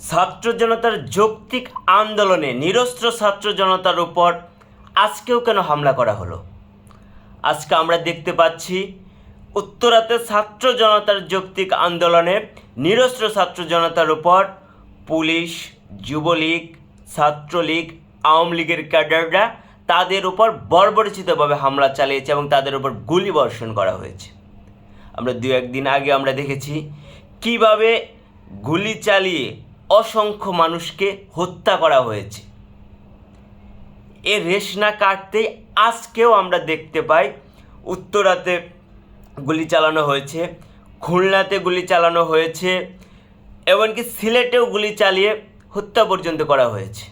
ছাত্র জনতার যৌক্তিক আন্দোলনে নিরস্ত্র ছাত্র জনতার উপর আজকেও কেন হামলা করা হলো? আজকে আমরা দেখতে পাচ্ছি, উত্তরাতে ছাত্র জনতার যৌক্তিক আন্দোলনে নিরস্ত্র ছাত্র জনতার উপর পুলিশ, যুবলীগ, ছাত্রলীগ, আওয়ামী লীগের ক্যাডাররা তাদের উপর বর্বরচিতভাবে হামলা চালিয়েছে এবং তাদের উপর গুলি বর্ষণ করা হয়েছে। আমরা দু একদিন আগে আমরা দেখেছি, কীভাবে গুলি চালিয়ে অসংখ্য মানুষকে হত্যা করা হয়েছে। এ রেশ না কাটতেই আজকেও আমরা দেখতে পাই, উত্তরাতে গুলি চালানো হয়েছে, খুলনাতে গুলি চালানো হয়েছে, এমনকি সিলেটেও গুলি চালিয়ে হত্যা পর্যন্ত করা হয়েছে।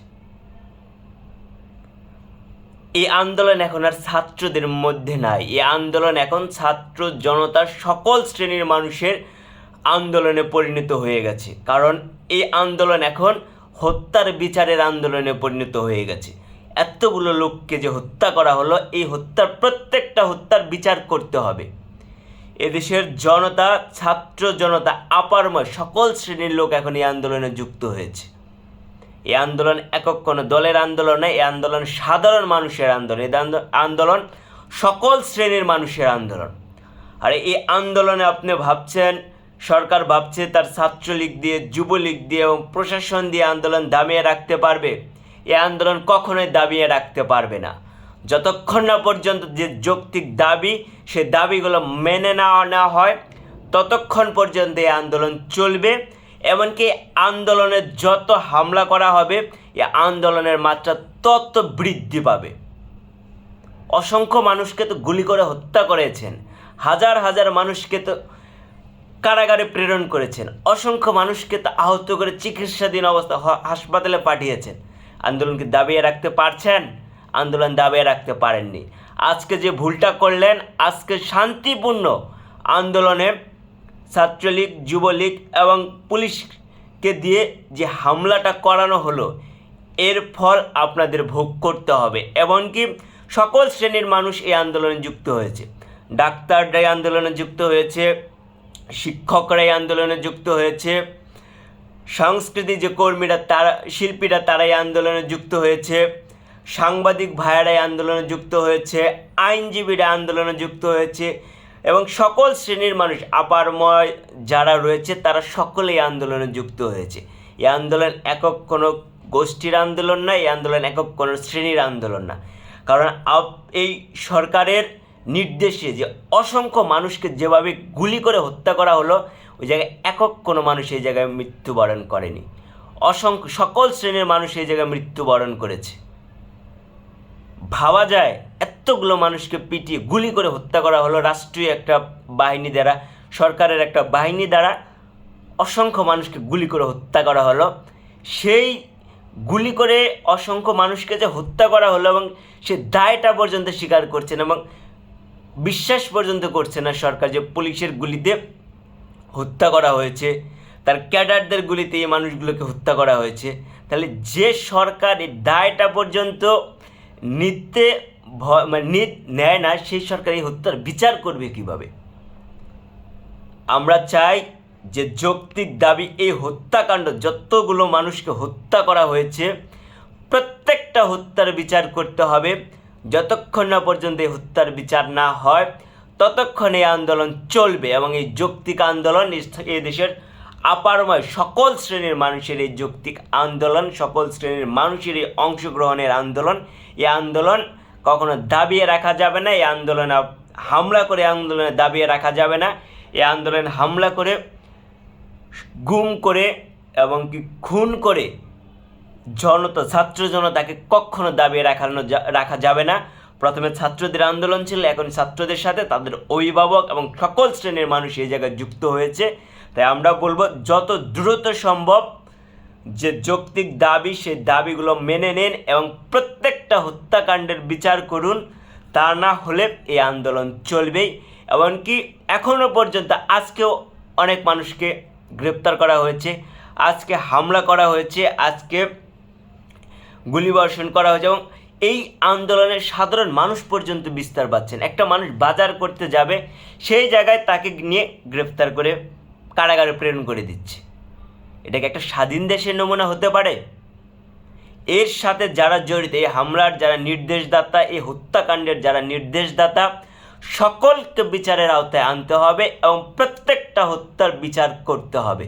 এই আন্দোলন এখন আর ছাত্রদের মধ্যে নাই। এই আন্দোলন এখন ছাত্র জনতার সকল শ্রেণির মানুষের আন্দোলনে পরিণত হয়ে গেছে। কারণ এই আন্দোলন এখন হত্যার বিচারের আন্দোলনে পরিণত হয়ে গেছে। এতগুলো লোককে যে হত্যা করা হলো, এই হত্যার প্রত্যেকটা হত্যার বিচার করতে হবে। এদেশের জনতা, ছাত্র জনতা, আপারময় সকল শ্রেণির লোক এখন এই আন্দোলনে যুক্ত হয়েছে। এই আন্দোলন একক কোনো দলের আন্দোলন নয়, এই আন্দোলন সাধারণ মানুষের আন্দোলন। এই আন্দো- আন্দোলন সকল শ্রেণির মানুষের আন্দোলন। আর এই আন্দোলনে আপনি ভাবছেন সরকার ভাবছে তার ছাত্রলীগ দিয়ে, যুবলীগ দিয়ে এবং প্রশাসন দিয়ে আন্দোলন দামিয়ে রাখতে পারবে। এ আন্দোলন কখনোই দাবিয়ে রাখতে পারবে না। যতক্ষণ না পর্যন্ত যে যৌক্তিক দাবি, সে দাবিগুলো মেনে নেওয়া না হয়, ততক্ষণ পর্যন্ত এই আন্দোলন চলবে। এমনকি আন্দোলনে যত হামলা করা হবে, এ আন্দোলনের মাত্রা তত বৃদ্ধি পাবে। অসংখ্য মানুষকে তো গুলি করে হত্যা করেছেন। হাজার হাজার মানুষকে তো কারাগারে প্রেরণ করেছেন। অসংখ্য মানুষকে তা আহত করে চিকিৎসাধীন অবস্থা হাসপাতালে পাঠিয়েছেন। আন্দোলনকে দাবিয়ে রাখতে পারছেন? আন্দোলন দাবিয়ে রাখতে পারেননি। আজকে যে ভুলটা করলেন, আজকে শান্তিপূর্ণ আন্দোলনে ছাত্রলীগ, যুবলীগ এবং পুলিশকে দিয়ে যে হামলাটা করানো হলো, এর ফল আপনাদের ভোগ করতে হবে। এমনকি সকল শ্রেণির মানুষ এই আন্দোলনে যুক্ত হয়েছে। ডাক্তাররা আন্দোলনে যুক্ত হয়েছে। শিক্ষকরা এই আন্দোলনে যুক্ত হয়েছে। সংস্কৃতি যে কর্মীরা তারা, শিল্পীরা তারা এই আন্দোলনে যুক্ত হয়েছে। সাংবাদিক ভাইয়েরা এই আন্দোলনে যুক্ত হয়েছে। আইনজীবীরা আন্দোলনে যুক্ত হয়েছে। এবং সকল শ্রেণির মানুষ আপারময় যারা রয়েছে, তারা সকলে এই আন্দোলনে যুক্ত হয়েছে। এই আন্দোলন একক কোনো গোষ্ঠীর আন্দোলন না, এই আন্দোলন একক কোনো শ্রেণির আন্দোলন না। কারণ এই সরকারের নির্দেশে যে অসংখ্য মানুষকে যেভাবে গুলি করে হত্যা করা হলো, ওই জায়গায় একক কোনো মানুষ এই জায়গায় মৃত্যুবরণ করেনি। অসংখ্য, সকল শ্রেণির মানুষ এই জায়গায় মৃত্যুবরণ করেছে। ভাবা যায়, এতগুলো মানুষকে পিটিয়ে গুলি করে হত্যা করা হলো রাষ্ট্রীয় একটা বাহিনী দ্বারা, সরকারের একটা বাহিনী দ্বারা। অসংখ্য মানুষকে গুলি করে হত্যা করা হলো। সেই গুলি করে অসংখ্য মানুষকে যে হত্যা করা হলো এবং সে দায়টা পর্যন্ত স্বীকার করছেন এবং বিশ্বাস পর্যন্ত করছে না সরকার যে পুলিশের গুলিতে হত্যা করা হয়েছে, তার ক্যাডারদের গুলিতে এই মানুষগুলোকে হত্যা করা হয়েছে। তাহলে যে সরকার এই দায়টা পর্যন্ত নিতে মানে নেয় না, সেই সরকার এই হত্যার বিচার করবে কীভাবে? আমরা চাই যে যৌক্তিক দাবি, এই হত্যাকাণ্ড যতগুলো মানুষকে হত্যা করা হয়েছে, প্রত্যেকটা হত্যার বিচার করতে হবে। যতক্ষণ না পর্যন্ত এই হত্যার বিচার না হয়, ততক্ষণ এই আন্দোলন চলবে এবং এই যৌক্তিক আন্দোলন এই- দেশের আপারময় সকল শ্রেণির মানুষের এই যৌক্তিক আন্দোলন, সকল শ্রেণির মানুষের এই অংশগ্রহণের আন্দোলন, এই আন্দোলন কখনো দাবিয়ে রাখা যাবে না, এই আন্দোলন হামলা করে আন্দোলনে দাবিয়ে রাখা যাবে না। এই আন্দোলন হামলা করে, গুম করে এবং কি খুন করে জনতা, ছাত্র জনতাকে কখনো দাবিয়ে রাখানো রাখা যাবে না। প্রথমে ছাত্রদের আন্দোলন ছিল, এখন ছাত্রদের সাথে তাদের অভিভাবক এবং সকল শ্রেণির মানুষ এই জায়গায় যুক্ত হয়েছে। তাই আমরা বলব, যত দ্রুত সম্ভব যে যৌক্তিক দাবি, সেই দাবিগুলো মেনে নিন এবং প্রত্যেকটা হত্যাকাণ্ডের বিচার করুন। তা না হলে এই আন্দোলন চলবেই। এমনকি এখনও পর্যন্ত আজকেও অনেক মানুষকে গ্রেপ্তার করা হয়েছে। আজকে হামলা করা হয়েছে। আজকে গুলিবর্ষণ করা হয়েছে এবং এই আন্দোলনের সাধারণ মানুষ পর্যন্ত বিস্তার পাচ্ছেন। একটা মানুষ বাজার করতে যাবে, সেই জায়গায় তাকে নিয়ে গ্রেফতার করে কারাগারে প্রেরণ করে দিচ্ছে। এটা কি একটা স্বাধীন দেশের নমুনা হতে পারে। এর সাথে যারা জড়িত, এই হামলার যারা নির্দেশদাতা, এই হত্যাকাণ্ডের যারা নির্দেশদাতা, সকলকে বিচারের আওতায় আনতে হবে এবং প্রত্যেকটা হত্যার বিচার করতে হবে।